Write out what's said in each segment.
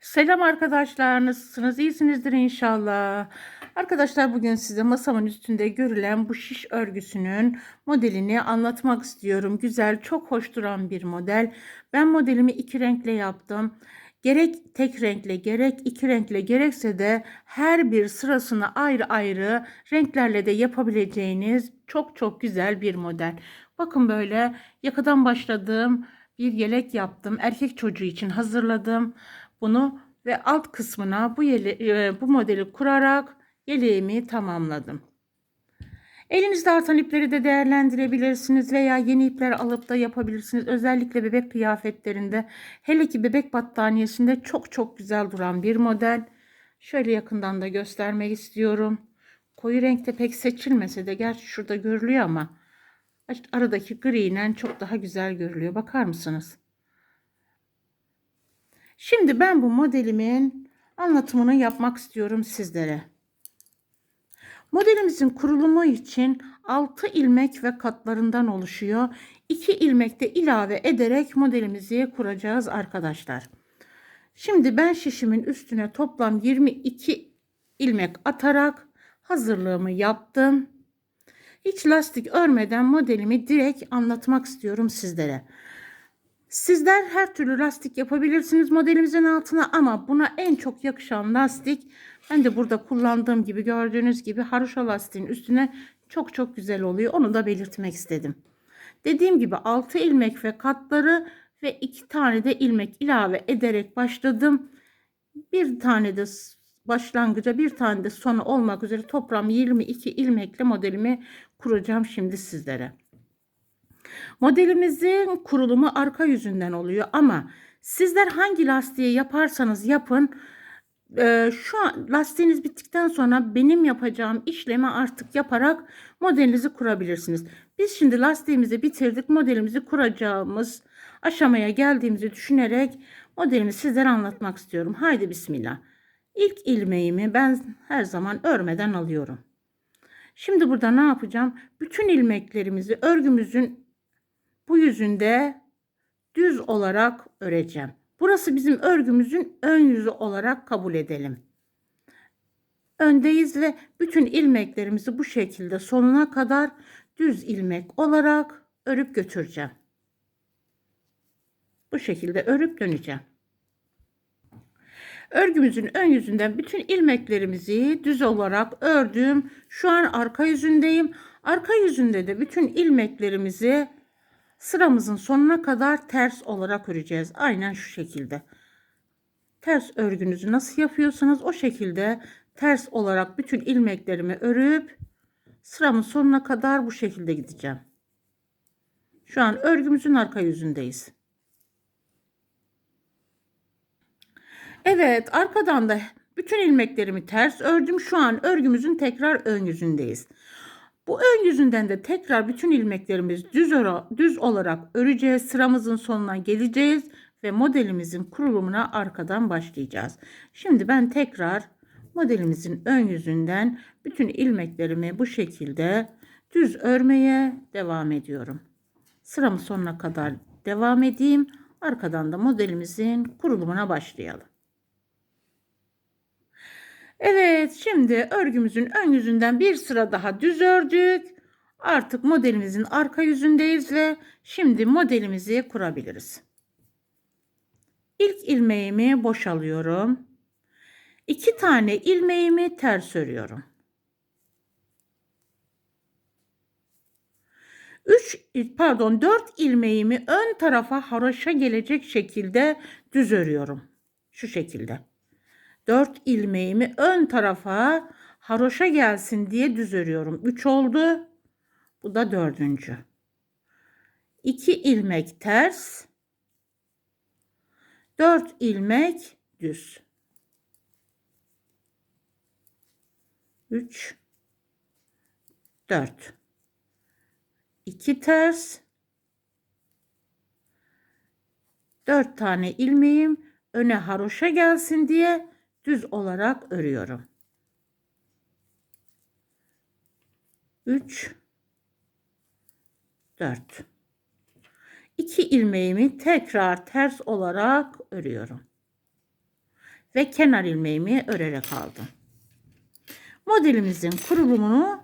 Selam arkadaşlar, nasılsınız? İyisinizdir inşallah. Arkadaşlar bugün size masamın üstünde görülen bu şiş örgüsünün modelini anlatmak istiyorum. Güzel, çok hoş duran bir model. Ben modelimi iki renkle yaptım. Gerek tek renkle, gerek iki renkle, gerekse de her bir sırasını ayrı ayrı renklerle de yapabileceğiniz çok çok güzel bir model. Bakın böyle yakadan başladığım bir yelek yaptım. Erkek çocuğu için hazırladım bunu ve alt kısmına bu yele, e, bu modeli kurarak yeleğimi tamamladım. Elinizde artan ipleri de değerlendirebilirsiniz veya yeni ipler alıp da yapabilirsiniz. Özellikle bebek kıyafetlerinde hele ki bebek battaniyesinde çok çok güzel duran bir model. Şöyle yakından da göstermek istiyorum. Koyu renkte pek seçilmese de gerçi şurada görülüyor ama aradaki gri ile çok daha güzel görülüyor. Bakar mısınız? Şimdi ben bu modelimin anlatımını yapmak istiyorum sizlere. Modelimizin kurulumu için 6 ilmek ve katlarından oluşuyor. 2 ilmek de ilave ederek modelimizi kuracağız arkadaşlar. Şimdi ben şişimin üstüne toplam 22 ilmek atarak hazırlığımı yaptım. Hiç lastik örmeden modelimi direkt anlatmak istiyorum sizlere. Sizler her türlü lastik yapabilirsiniz modelimizin altına ama buna en çok yakışan lastik ben de burada kullandığım gibi gördüğünüz gibi haroşa lastiğin üstüne çok çok güzel oluyor. Onu da belirtmek istedim. Dediğim gibi 6 ilmek ve katları ve 2 tane de ilmek ilave ederek başladım. Bir tane de başlangıca bir tane de sonu olmak üzere toplam 22 ilmekle modelimi kuracağım şimdi sizlere. Modelimizin kurulumu arka yüzünden oluyor ama sizler hangi lastiği yaparsanız yapın e, şu an lastiğiniz bittikten sonra benim yapacağım işlemi artık yaparak modelinizi kurabilirsiniz. Biz şimdi lastiğimizi bitirdik. Modelimizi kuracağımız aşamaya geldiğimizi düşünerek modelimi sizlere anlatmak istiyorum. Haydi bismillah. İlk ilmeğimi ben her zaman örmeden alıyorum. Şimdi burada ne yapacağım? Bütün ilmeklerimizi örgümüzün bu yüzünde düz olarak öreceğim. Burası bizim örgümüzün ön yüzü olarak kabul edelim. Öndeyiz ve bütün ilmeklerimizi bu şekilde sonuna kadar düz ilmek olarak örüp götüreceğim. Bu şekilde örüp döneceğim. Örgümüzün ön yüzünden bütün ilmeklerimizi düz olarak ördüm. Şu an arka yüzündeyim. Arka yüzünde de bütün ilmeklerimizi sıramızın sonuna kadar ters olarak öreceğiz. Aynen şu şekilde. Ters örgünüzü nasıl yapıyorsanız o şekilde ters olarak bütün ilmeklerimi örüp sıramın sonuna kadar bu şekilde gideceğim. Şu an örgümüzün arka yüzündeyiz. Evet arkadan da bütün ilmeklerimi ters ördüm. Şu an örgümüzün tekrar ön yüzündeyiz. Bu ön yüzünden de tekrar bütün ilmeklerimiz düz, düz olarak öreceğiz. Sıramızın sonuna geleceğiz ve modelimizin kurulumuna arkadan başlayacağız. Şimdi ben tekrar modelimizin ön yüzünden bütün ilmeklerimi bu şekilde düz örmeye devam ediyorum. Sıramın sonuna kadar devam edeyim. Arkadan da modelimizin kurulumuna başlayalım. Evet şimdi örgümüzün ön yüzünden bir sıra daha düz ördük. Artık modelimizin arka yüzündeyiz ve şimdi modelimizi kurabiliriz. İlk ilmeğimi boşalıyorum. İki tane ilmeğimi ters örüyorum. 3 pardon 4 ilmeğimi ön tarafa haroşa gelecek şekilde düz örüyorum. Şu şekilde. 4 ilmeğimi ön tarafa haroşa gelsin diye düz örüyorum. 3 oldu. Bu da dördüncü. 2 ilmek ters. 4 ilmek düz. 3 4 2 ters 4 tane ilmeğim öne haroşa gelsin diye düz olarak örüyorum. 3 4 2 ilmeğimi tekrar ters olarak örüyorum. ve kenar ilmeğimi örerek aldım. Modelimizin kurulumunu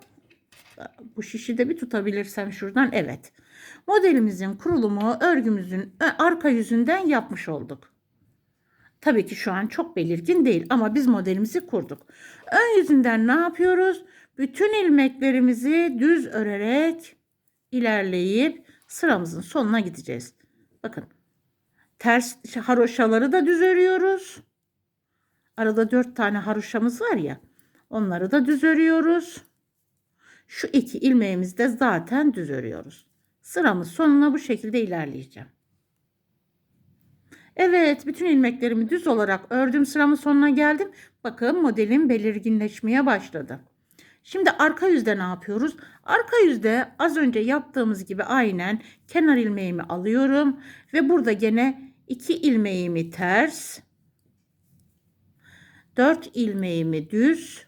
bu şişi de bir tutabilirsem şuradan evet. Modelimizin kurulumu örgümüzün arka yüzünden yapmış olduk. Tabii ki şu an çok belirgin değil ama biz modelimizi kurduk. Ön yüzünden ne yapıyoruz? Bütün ilmeklerimizi düz örerek ilerleyip sıramızın sonuna gideceğiz. Bakın ters haroşaları da düz örüyoruz. Arada dört tane haroşamız var ya onları da düz örüyoruz. Şu iki ilmeğimizi de zaten düz örüyoruz. Sıramız sonuna bu şekilde ilerleyeceğim. Evet, bütün ilmeklerimi düz olarak ördüm. Sıramın sonuna geldim. Bakın modelim belirginleşmeye başladı. Şimdi arka yüzde ne yapıyoruz? Arka yüzde az önce yaptığımız gibi aynen kenar ilmeğimi alıyorum ve burada gene iki ilmeğimi ters, dört ilmeğimi düz,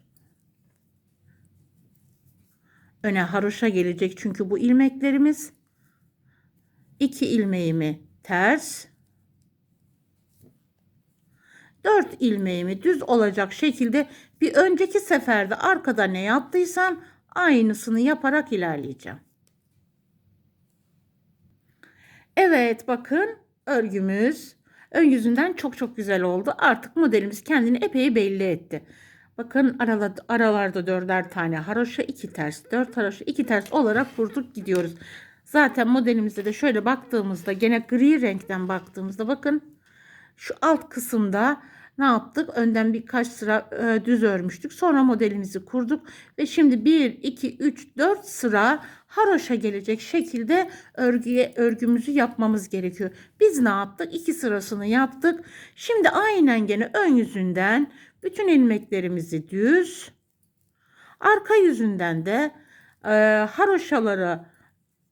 öne haroşa gelecek çünkü bu ilmeklerimiz. iki ilmeğimi ters, 4 ilmeğimi düz olacak şekilde bir önceki seferde arkada ne yaptıysam aynısını yaparak ilerleyeceğim. Evet bakın örgümüz ön yüzünden çok çok güzel oldu. Artık modelimiz kendini epey belli etti. Bakın aralarda, dörder tane haroşa iki ters dört haroşa iki ters olarak kurduk gidiyoruz. Zaten modelimizde de şöyle baktığımızda gene gri renkten baktığımızda bakın şu alt kısımda ne yaptık? Önden birkaç sıra e, düz örmüştük. Sonra modelimizi kurduk ve şimdi 1 2 3 4 sıra haroşa gelecek şekilde örgüye örgümüzü yapmamız gerekiyor. Biz ne yaptık? 2 sırasını yaptık. Şimdi aynen gene ön yüzünden bütün ilmeklerimizi düz, arka yüzünden de e, haroşaları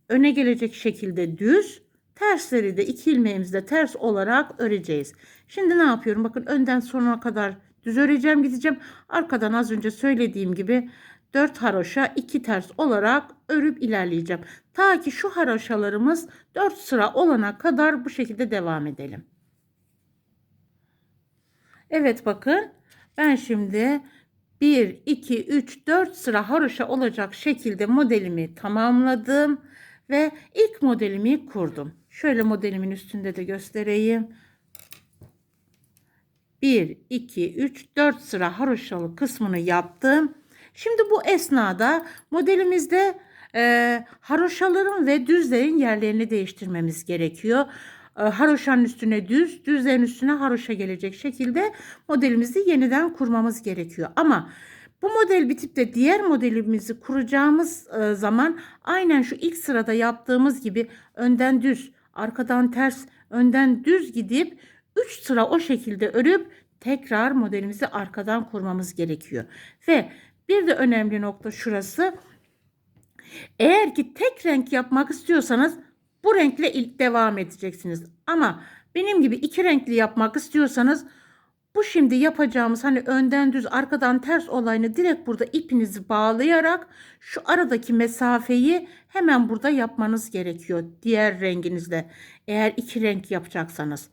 öne gelecek şekilde düz Tersleri de iki ilmeğimizde ters olarak öreceğiz. Şimdi ne yapıyorum? Bakın önden sonuna kadar düz öreceğim gideceğim. Arkadan az önce söylediğim gibi 4 haroşa 2 ters olarak örüp ilerleyeceğim. Ta ki şu haroşalarımız 4 sıra olana kadar bu şekilde devam edelim. Evet bakın ben şimdi 1, 2, 3, 4 sıra haroşa olacak şekilde modelimi tamamladım ve ilk modelimi kurdum. Şöyle modelimin üstünde de göstereyim. 1, 2, 3, 4 sıra haroşalı kısmını yaptım. Şimdi bu esnada modelimizde e, haroşaların ve düzlerin yerlerini değiştirmemiz gerekiyor. E, haroşanın üstüne düz, düzlerin üstüne haroşa gelecek şekilde modelimizi yeniden kurmamız gerekiyor. Ama bu model bitip de diğer modelimizi kuracağımız e, zaman aynen şu ilk sırada yaptığımız gibi önden düz, arkadan ters, önden düz gidip 3 sıra o şekilde örüp tekrar modelimizi arkadan kurmamız gerekiyor. Ve bir de önemli nokta şurası. Eğer ki tek renk yapmak istiyorsanız bu renkle ilk devam edeceksiniz. Ama benim gibi iki renkli yapmak istiyorsanız bu şimdi yapacağımız hani önden düz arkadan ters olayını direkt burada ipinizi bağlayarak şu aradaki mesafeyi hemen burada yapmanız gerekiyor. Diğer renginizle eğer iki renk yapacaksanız.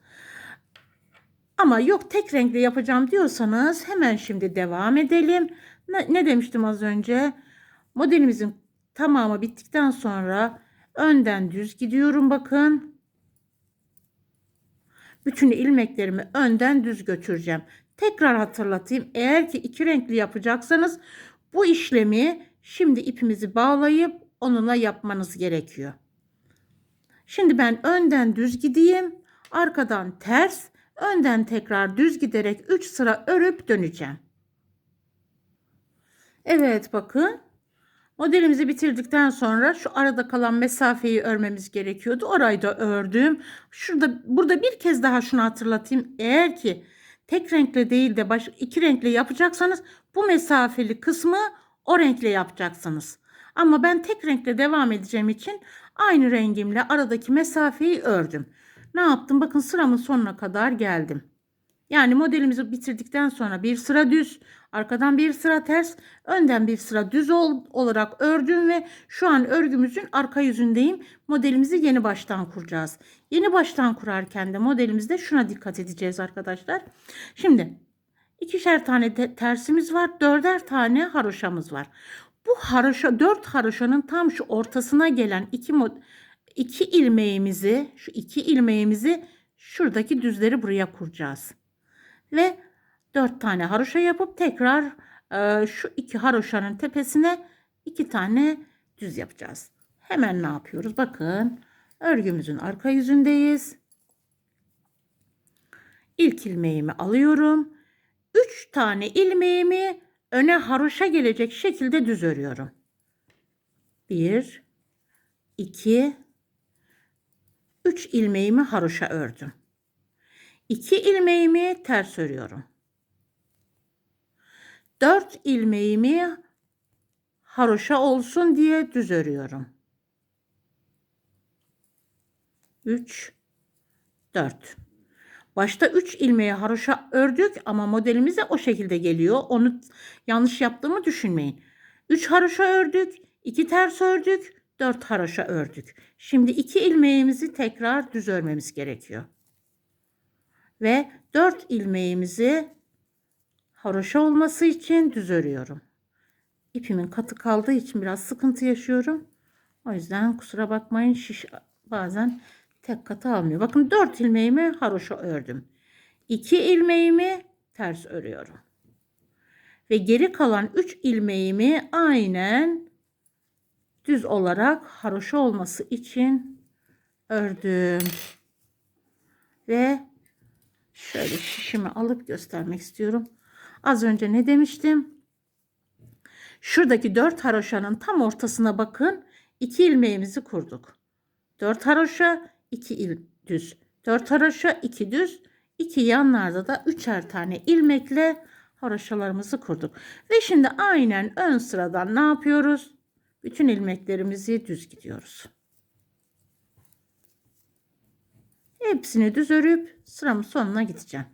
Ama yok tek renkle yapacağım diyorsanız hemen şimdi devam edelim. Ne, ne demiştim az önce? Modelimizin tamamı bittikten sonra önden düz gidiyorum bakın. Bütün ilmeklerimi önden düz götüreceğim. Tekrar hatırlatayım. Eğer ki iki renkli yapacaksanız bu işlemi şimdi ipimizi bağlayıp onunla yapmanız gerekiyor. Şimdi ben önden düz gideyim. Arkadan ters, önden tekrar düz giderek 3 sıra örüp döneceğim. Evet bakın. Modelimizi bitirdikten sonra şu arada kalan mesafeyi örmemiz gerekiyordu. Orayı da ördüm. Şurada burada bir kez daha şunu hatırlatayım. Eğer ki tek renkle değil de baş, iki renkle yapacaksanız bu mesafeli kısmı o renkle yapacaksınız. Ama ben tek renkle devam edeceğim için aynı rengimle aradaki mesafeyi ördüm. Ne yaptım? Bakın sıramın sonuna kadar geldim. Yani modelimizi bitirdikten sonra bir sıra düz, arkadan bir sıra ters, önden bir sıra düz ol, olarak ördüm ve şu an örgümüzün arka yüzündeyim. Modelimizi yeni baştan kuracağız. Yeni baştan kurarken de modelimizde şuna dikkat edeceğiz arkadaşlar. Şimdi ikişer tane tersimiz var. Dörder tane haroşamız var. Bu haroşa, dört haroşanın tam şu ortasına gelen iki, iki ilmeğimizi, şu iki ilmeğimizi şuradaki düzleri buraya kuracağız. Ve dört tane haroşa yapıp tekrar e, şu iki haroşanın tepesine iki tane düz yapacağız. Hemen ne yapıyoruz? Bakın örgümüzün arka yüzündeyiz. İlk ilmeğimi alıyorum. Üç tane ilmeğimi öne haroşa gelecek şekilde düz örüyorum. Bir, iki, üç ilmeğimi haroşa ördüm. İki ilmeğimi ters örüyorum. Dört ilmeğimi haroşa olsun diye düz örüyorum. 3 4 Başta 3 ilmeği haroşa ördük ama modelimize o şekilde geliyor. Onu yanlış yaptığımı düşünmeyin. 3 haroşa ördük, 2 ters ördük, 4 haroşa ördük. Şimdi 2 ilmeğimizi tekrar düz örmemiz gerekiyor. Ve 4 ilmeğimizi haroşa olması için düz örüyorum. İpimin katı kaldığı için biraz sıkıntı yaşıyorum. O yüzden kusura bakmayın şiş bazen tek katı almıyor. Bakın 4 ilmeğimi haroşa ördüm. 2 ilmeğimi ters örüyorum. Ve geri kalan 3 ilmeğimi aynen düz olarak haroşa olması için ördüm. Ve şöyle şişimi alıp göstermek istiyorum. Az önce ne demiştim? Şuradaki 4 haroşanın tam ortasına bakın. 2 ilmeğimizi kurduk. 4 haroşa, 2 il düz. 4 haroşa, 2 düz. 2 yanlarda da üçer tane ilmekle haroşalarımızı kurduk. Ve şimdi aynen ön sıradan ne yapıyoruz? Bütün ilmeklerimizi düz gidiyoruz. Hepsini düz örüp sıramın sonuna gideceğim.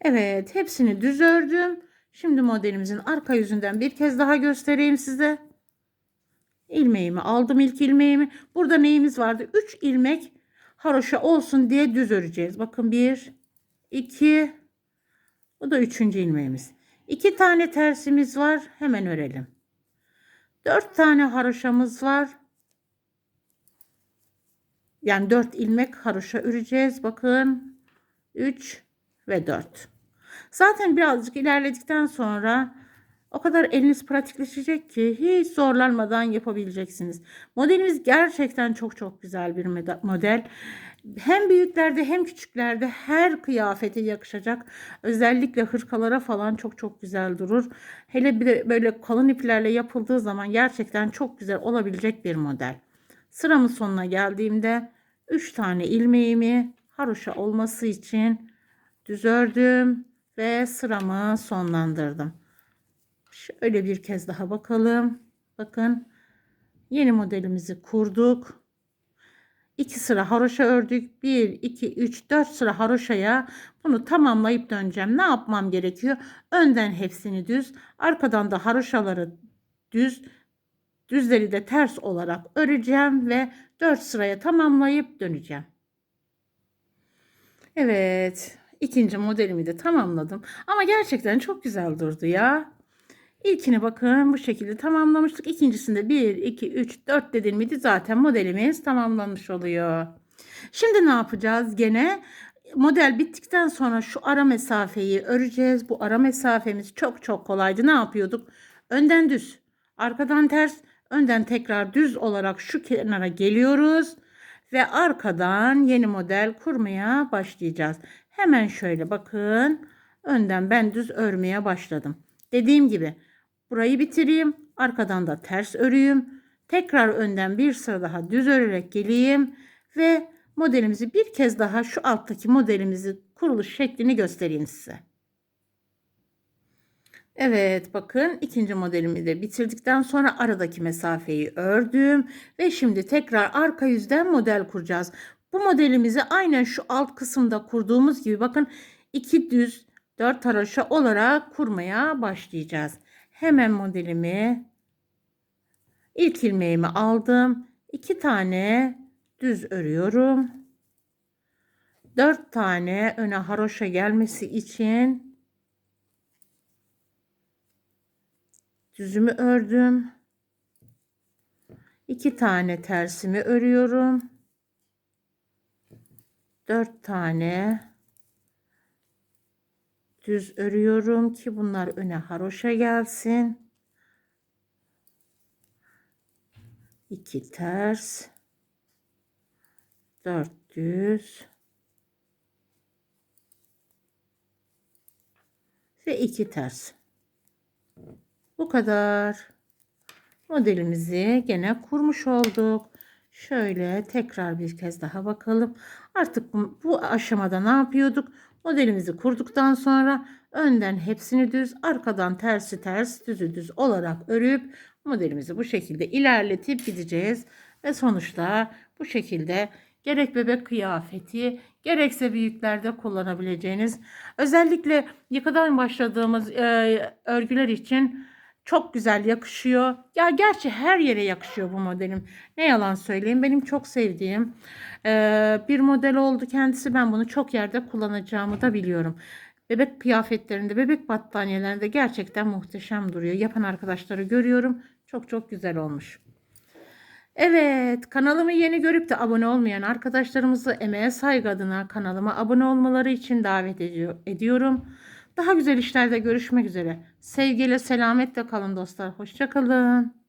Evet, hepsini düz ördüm. Şimdi modelimizin arka yüzünden bir kez daha göstereyim size. İlmeğimi aldım ilk ilmeğimi. Burada neyimiz vardı? 3 ilmek haroşa olsun diye düz öreceğiz. Bakın 1 2 bu da üçüncü ilmeğimiz. 2 tane tersimiz var. Hemen örelim. 4 tane haroşamız var. Yani 4 ilmek haroşa öreceğiz. Bakın 3 ve 4. Zaten birazcık ilerledikten sonra o kadar eliniz pratikleşecek ki hiç zorlanmadan yapabileceksiniz. Modelimiz gerçekten çok çok güzel bir model. Hem büyüklerde hem küçüklerde her kıyafete yakışacak. Özellikle hırkalara falan çok çok güzel durur. Hele bir de böyle kalın iplerle yapıldığı zaman gerçekten çok güzel olabilecek bir model. Sıramın sonuna geldiğimde 3 tane ilmeğimi haroşa olması için düz ördüm ve sıramı sonlandırdım. Şöyle bir kez daha bakalım. Bakın yeni modelimizi kurduk. 2 sıra haroşa ördük. 1, 2, 3, 4 sıra haroşaya bunu tamamlayıp döneceğim. Ne yapmam gerekiyor? Önden hepsini düz, arkadan da haroşaları düz, düzleri de ters olarak öreceğim ve 4 sıraya tamamlayıp döneceğim. Evet, ikinci modelimi de tamamladım. Ama gerçekten çok güzel durdu ya. İlkini bakın bu şekilde tamamlamıştık. İkincisinde 1, 2, 3, 4 dedin miydi zaten modelimiz tamamlanmış oluyor. Şimdi ne yapacağız? Gene model bittikten sonra şu ara mesafeyi öreceğiz. Bu ara mesafemiz çok çok kolaydı. Ne yapıyorduk? Önden düz, arkadan ters, önden tekrar düz olarak şu kenara geliyoruz ve arkadan yeni model kurmaya başlayacağız. Hemen şöyle bakın. Önden ben düz örmeye başladım. Dediğim gibi Burayı bitireyim. Arkadan da ters öreyim. Tekrar önden bir sıra daha düz örerek geleyim. Ve modelimizi bir kez daha şu alttaki modelimizi kuruluş şeklini göstereyim size. Evet bakın ikinci modelimi de bitirdikten sonra aradaki mesafeyi ördüm. Ve şimdi tekrar arka yüzden model kuracağız. Bu modelimizi aynen şu alt kısımda kurduğumuz gibi bakın iki düz dört haroşa olarak kurmaya başlayacağız. Hemen modelimi ilk ilmeğimi aldım. iki tane düz örüyorum. 4 tane öne haroşa gelmesi için düzümü ördüm. 2 tane tersimi örüyorum. 4 tane düz örüyorum ki bunlar öne haroşa gelsin. 2 ters 4 düz ve 2 ters. Bu kadar. Modelimizi gene kurmuş olduk. Şöyle tekrar bir kez daha bakalım. Artık bu, bu aşamada ne yapıyorduk? Modelimizi kurduktan sonra önden hepsini düz, arkadan tersi ters, düzü düz olarak örüp modelimizi bu şekilde ilerletip gideceğiz. Ve sonuçta bu şekilde gerek bebek kıyafeti gerekse büyüklerde kullanabileceğiniz özellikle yıkadan başladığımız e, örgüler için çok güzel yakışıyor. Ya gerçi her yere yakışıyor bu modelim. Ne yalan söyleyeyim. Benim çok sevdiğim e, bir model oldu kendisi. Ben bunu çok yerde kullanacağımı da biliyorum. Bebek kıyafetlerinde, bebek battaniyelerinde gerçekten muhteşem duruyor. Yapan arkadaşları görüyorum. Çok çok güzel olmuş. Evet, kanalımı yeni görüp de abone olmayan arkadaşlarımızı emeğe saygı adına kanalıma abone olmaları için davet ediyor, ediyorum. Daha güzel işlerde görüşmek üzere. Sevgiyle, selametle kalın dostlar. Hoşçakalın.